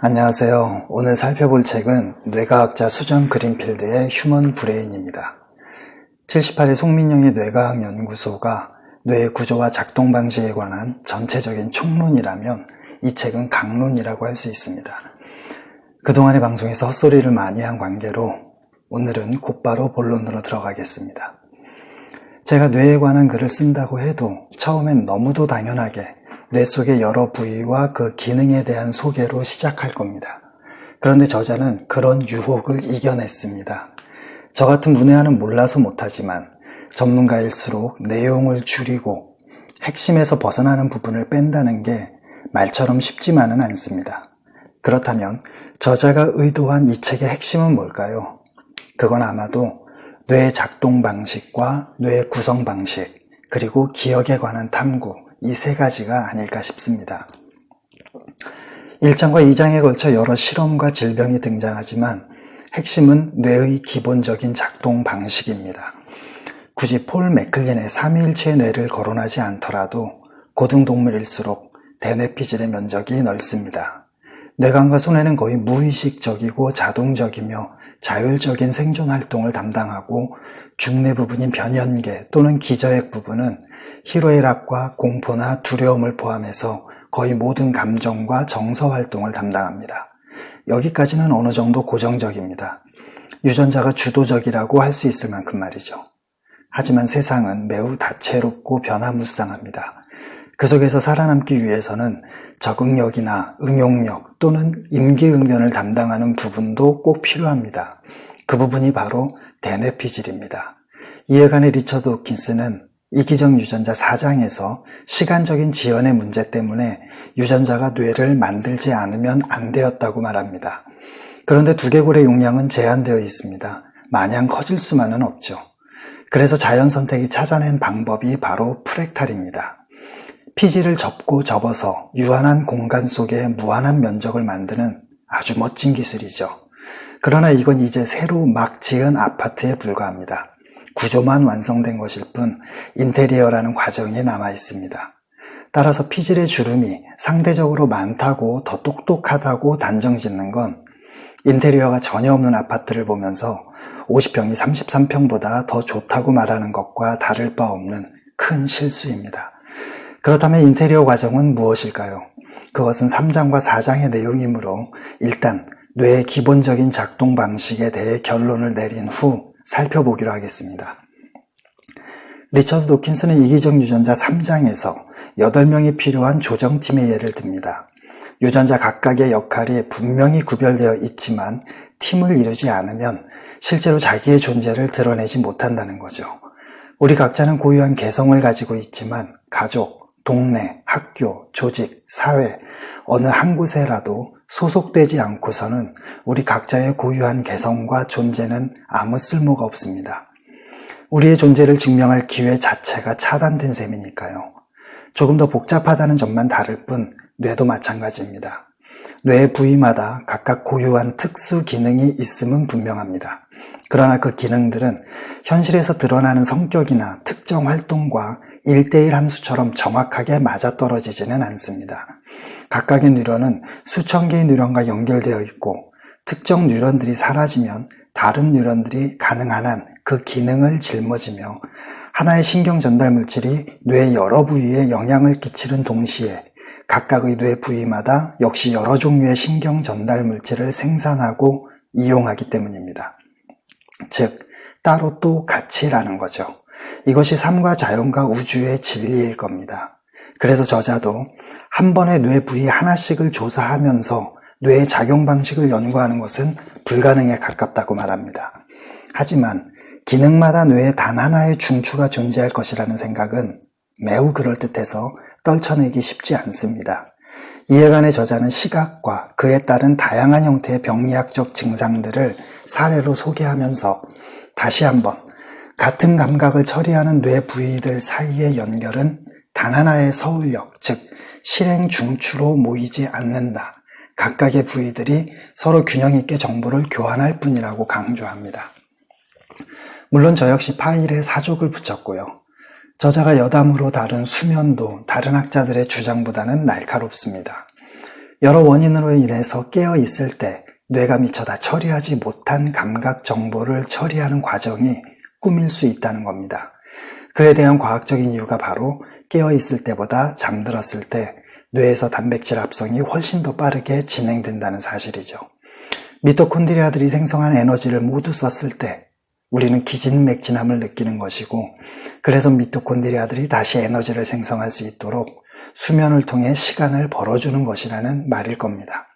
안녕하세요. 오늘 살펴볼 책은 뇌과학자 수정 그린필드의 휴먼 브레인입니다. 78의 송민영의 뇌과학 연구소가 뇌의 구조와 작동 방식에 관한 전체적인 총론이라면 이 책은 강론이라고 할 수 있습니다. 그동안의 방송에서 헛소리를 많이 한 관계로 오늘은 곧바로 본론으로 들어가겠습니다. 제가 뇌에 관한 글을 쓴다고 해도 처음엔 너무도 당연하게 뇌 속의 여러 부위와 그 기능에 대한 소개로 시작할 겁니다. 그런데 저자는 그런 유혹을 이겨냈습니다. 저 같은 문외한은 몰라서 못하지만 전문가일수록 내용을 줄이고 핵심에서 벗어나는 부분을 뺀다는 게 말처럼 쉽지만은 않습니다. 그렇다면 저자가 의도한 이 책의 핵심은 뭘까요? 그건 아마도 뇌의 작동 방식과 뇌의 구성 방식, 그리고 기억에 관한 탐구, 이 세 가지가 아닐까 싶습니다. 1장과 2장에 걸쳐 여러 실험과 질병이 등장하지만 핵심은 뇌의 기본적인 작동 방식입니다. 굳이 폴 맥클린의 삼위일체의 뇌를 거론하지 않더라도 고등동물일수록 대뇌피질의 면적이 넓습니다. 뇌관과 손해는 거의 무의식적이고 자동적이며 자율적인 생존 활동을 담당하고 중뇌 부분인 변연계 또는 기저핵 부분은 희로애락과 공포나 두려움을 포함해서 거의 모든 감정과 정서 활동을 담당합니다. 여기까지는 어느 정도 고정적입니다. 유전자가 주도적이라고 할 수 있을 만큼 말이죠. 하지만 세상은 매우 다채롭고 변화무쌍합니다. 그 속에서 살아남기 위해서는 적응력이나 응용력 또는 임기응변을 담당하는 부분도 꼭 필요합니다. 그 부분이 바로 대뇌피질입니다. 이해관의 리처드 호킨스는 이기적 유전자 4장에서 시간적인 지연의 문제 때문에 유전자가 뇌를 만들지 않으면 안 되었다고 말합니다. 그런데 두개골의 용량은 제한되어 있습니다. 마냥 커질 수만은 없죠. 그래서 자연 선택이 찾아낸 방법이 바로 프랙탈입니다. 피지를 접고 접어서 유한한 공간 속에 무한한 면적을 만드는 아주 멋진 기술이죠. 그러나 이건 이제 새로 막 지은 아파트에 불과합니다. 구조만 완성된 것일 뿐 인테리어라는 과정이 남아 있습니다. 따라서 피질의 주름이 상대적으로 많다고 더 똑똑하다고 단정 짓는 건 인테리어가 전혀 없는 아파트를 보면서 50평이 33평보다 더 좋다고 말하는 것과 다를 바 없는 큰 실수입니다. 그렇다면 인테리어 과정은 무엇일까요? 그것은 3장과 4장의 내용이므로 일단 뇌의 기본적인 작동 방식에 대해 결론을 내린 후 살펴보기로 하겠습니다. 리처드 도킨스는 이기적 유전자 3장에서 8명이 필요한 조정팀의 예를 듭니다. 유전자 각각의 역할이 분명히 구별되어 있지만 팀을 이루지 않으면 실제로 자기의 존재를 드러내지 못한다는 거죠. 우리 각자는 고유한 개성을 가지고 있지만 가족, 동네, 학교, 조직, 사회, 어느 한 곳에라도 소속되지 않고서는 우리 각자의 고유한 개성과 존재는 아무 쓸모가 없습니다. 우리의 존재를 증명할 기회 자체가 차단된 셈이니까요. 조금 더 복잡하다는 점만 다를 뿐 뇌도 마찬가지입니다. 뇌 부위마다 각각 고유한 특수 기능이 있음은 분명합니다. 그러나 그 기능들은 현실에서 드러나는 성격이나 특정 활동과 1대1 함수처럼 정확하게 맞아떨어지지는 않습니다. 각각의 뉴런은 수천 개의 뉴런과 연결되어 있고 특정 뉴런들이 사라지면 다른 뉴런들이 가능한 한 그 기능을 짊어지며 하나의 신경 전달 물질이 뇌 여러 부위에 영향을 끼치는 동시에 각각의 뇌 부위마다 역시 여러 종류의 신경 전달 물질을 생산하고 이용하기 때문입니다. 즉, 따로 또 같이라는 거죠. 이것이 삶과 자연과 우주의 진리일 겁니다. 그래서 저자도 한 번에 뇌 부위 하나씩을 조사하면서 뇌의 작용 방식을 연구하는 것은 불가능에 가깝다고 말합니다. 하지만 기능마다 뇌에 단 하나의 중추가 존재할 것이라는 생각은 매우 그럴듯해서 떨쳐내기 쉽지 않습니다. 이해관의 저자는 시각과 그에 따른 다양한 형태의 병리학적 증상들을 사례로 소개하면서 다시 한번 같은 감각을 처리하는 뇌 부위들 사이의 연결은 단 하나의 서울역, 즉 실행 중추로 모이지 않는다. 각각의 부위들이 서로 균형 있게 정보를 교환할 뿐이라고 강조합니다. 물론 저 역시 파일에 사족을 붙였고요. 저자가 여담으로 다룬 수면도 다른 학자들의 주장보다는 날카롭습니다. 여러 원인으로 인해서 깨어 있을 때 뇌가 미처 다 처리하지 못한 감각 정보를 처리하는 과정이 꿈일 수 있다는 겁니다. 그에 대한 과학적인 이유가 바로 깨어 있을 때보다 잠들었을 때 뇌에서 단백질 합성이 훨씬 더 빠르게 진행된다는 사실이죠. 미토콘드리아들이 생성한 에너지를 모두 썼을 때 우리는 기진맥진함을 느끼는 것이고 그래서 미토콘드리아들이 다시 에너지를 생성할 수 있도록 수면을 통해 시간을 벌어주는 것이라는 말일 겁니다.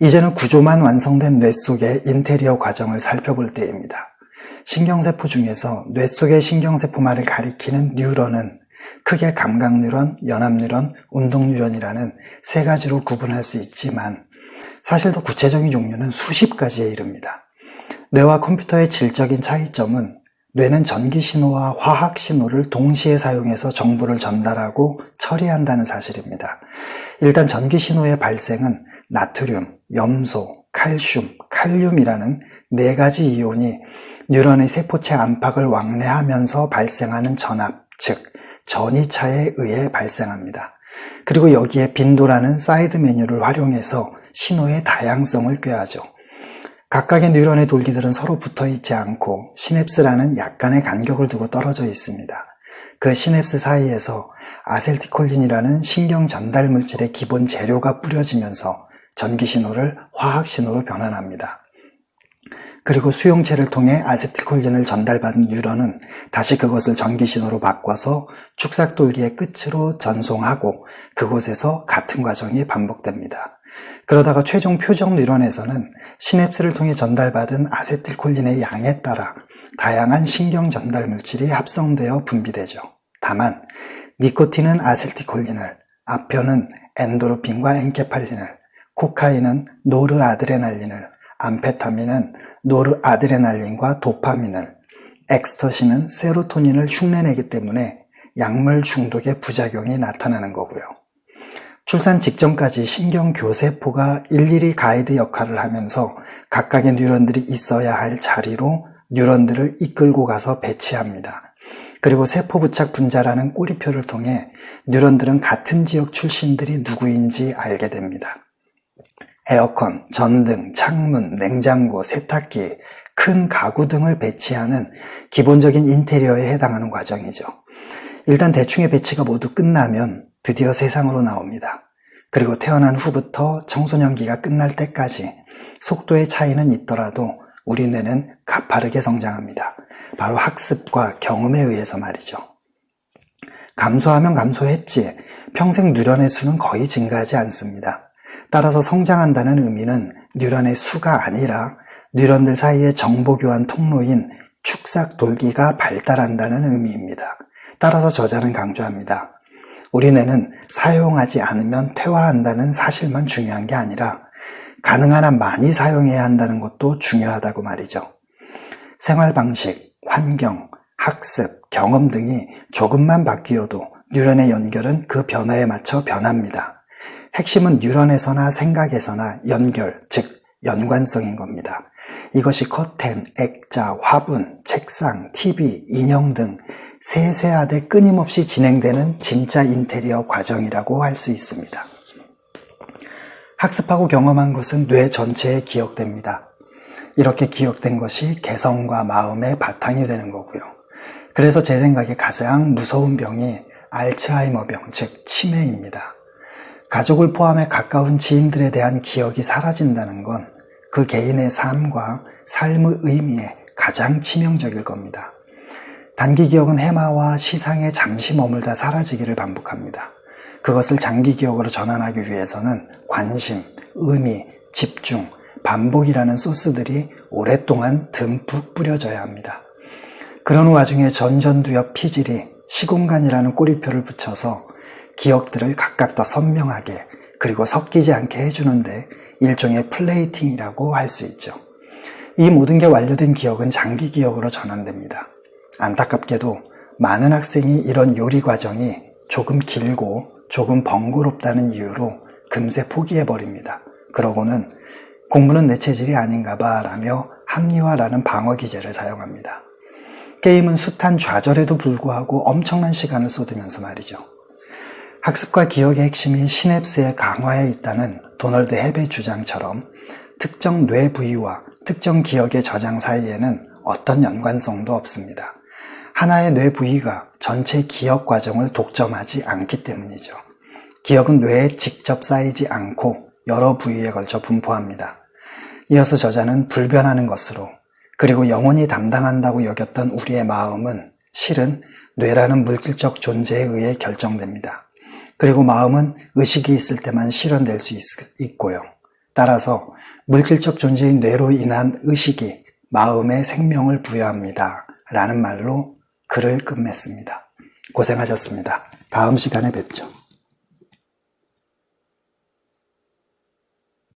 이제는 구조만 완성된 뇌 속의 인테리어 과정을 살펴볼 때입니다. 신경세포 중에서 뇌 속의 신경세포만을 가리키는 뉴런은 크게 감각뉴런, 연합뉴런, 운동뉴런이라는 세 가지로 구분할 수 있지만 사실 더 구체적인 종류는 수십 가지에 이릅니다. 뇌와 컴퓨터의 질적인 차이점은 뇌는 전기 신호와 화학 신호를 동시에 사용해서 정보를 전달하고 처리한다는 사실입니다. 일단 전기 신호의 발생은 나트륨, 염소, 칼슘, 칼륨이라는 네 가지 이온이 뉴런의 세포체 안팎을 왕래하면서 발생하는 전압, 즉 전이차에 의해 발생합니다. 그리고 여기에 빈도라는 사이드 메뉴를 활용해서 신호의 다양성을 꾀하죠. 각각의 뉴런의 돌기들은 서로 붙어 있지 않고 시냅스라는 약간의 간격을 두고 떨어져 있습니다. 그 시냅스 사이에서 아셀티콜린이라는 신경 전달 물질의 기본 재료가 뿌려지면서 전기 신호를 화학 신호로 변환합니다. 그리고 수용체를 통해 아세틸콜린을 전달받은 뉴런은 다시 그것을 전기 신호로 바꿔서 축삭돌기의 끝으로 전송하고 그곳에서 같은 과정이 반복됩니다. 그러다가 최종 표적 뉴런에서는 시냅스를 통해 전달받은 아세틸콜린의 양에 따라 다양한 신경 전달 물질이 합성되어 분비되죠. 다만 니코틴은 아세틸콜린을, 아편은 엔도르핀과 엔케팔린을, 코카인은 노르아드레날린을, 암페타민은 노르 아드레날린과 도파민을, 엑스터시는 세로토닌을 흉내내기 때문에 약물 중독의 부작용이 나타나는 거고요. 출산 직전까지 신경교세포가 일일이 가이드 역할을 하면서 각각의 뉴런들이 있어야 할 자리로 뉴런들을 이끌고 가서 배치합니다. 그리고 세포 부착 분자라는 꼬리표를 통해 뉴런들은 같은 지역 출신들이 누구인지 알게 됩니다. 에어컨, 전등, 창문, 냉장고, 세탁기, 큰 가구 등을 배치하는 기본적인 인테리어에 해당하는 과정이죠. 일단 대충의 배치가 모두 끝나면 드디어 세상으로 나옵니다. 그리고 태어난 후부터 청소년기가 끝날 때까지 속도의 차이는 있더라도 우리 뇌는 가파르게 성장합니다. 바로 학습과 경험에 의해서 말이죠. 감소하면 감소했지 평생 누련의 수는 거의 증가하지 않습니다. 따라서 성장한다는 의미는 뉴런의 수가 아니라 뉴런들 사이의 정보 교환 통로인 축삭 돌기가 발달한다는 의미입니다. 따라서 저자는 강조합니다. 우리 뇌는 사용하지 않으면 퇴화한다는 사실만 중요한 게 아니라 가능한 한 많이 사용해야 한다는 것도 중요하다고 말이죠. 생활 방식, 환경, 학습, 경험 등이 조금만 바뀌어도 뉴런의 연결은 그 변화에 맞춰 변합니다. 핵심은 뉴런에서나 생각에서나 연결, 즉 연관성인 겁니다. 이것이 커튼, 액자, 화분, 책상, TV, 인형 등 세세하되 끊임없이 진행되는 진짜 인테리어 과정이라고 할 수 있습니다. 학습하고 경험한 것은 뇌 전체에 기억됩니다. 이렇게 기억된 것이 개성과 마음의 바탕이 되는 거고요. 그래서 제 생각에 가장 무서운 병이 알츠하이머병, 즉 치매입니다. 가족을 포함해 가까운 지인들에 대한 기억이 사라진다는 건 그 개인의 삶과 삶의 의미에 가장 치명적일 겁니다. 단기 기억은 해마와 시상에 잠시 머물다 사라지기를 반복합니다. 그것을 장기 기억으로 전환하기 위해서는 관심, 의미, 집중, 반복이라는 소스들이 오랫동안 듬뿍 뿌려져야 합니다. 그런 와중에 전전두엽 피질이 시공간이라는 꼬리표를 붙여서 기억들을 각각 더 선명하게 그리고 섞이지 않게 해주는데 일종의 플레이팅이라고 할 수 있죠. 이 모든 게 완료된 기억은 장기 기억으로 전환됩니다. 안타깝게도 많은 학생이 이런 요리 과정이 조금 길고 조금 번거롭다는 이유로 금세 포기해버립니다. 그러고는 공부는 내 체질이 아닌가 봐 라며 합리화라는 방어 기제를 사용합니다. 게임은 숱한 좌절에도 불구하고 엄청난 시간을 쏟으면서 말이죠. 학습과 기억의 핵심인 시냅스의 강화에 있다는 도널드 헵의 주장처럼 특정 뇌 부위와 특정 기억의 저장 사이에는 어떤 연관성도 없습니다. 하나의 뇌 부위가 전체 기억 과정을 독점하지 않기 때문이죠. 기억은 뇌에 직접 쌓이지 않고 여러 부위에 걸쳐 분포합니다. 이어서 저자는 불변하는 것으로 그리고 영혼이 담당한다고 여겼던 우리의 마음은 실은 뇌라는 물질적 존재에 의해 결정됩니다. 그리고 마음은 의식이 있을 때만 실현될 수 있, 고요 따라서 물질적 존재인 뇌로 인한 의식이 마음에 생명을 부여합니다. 라는 말로 글을 끝맺습니다. 고생하셨습니다. 다음 시간에 뵙죠.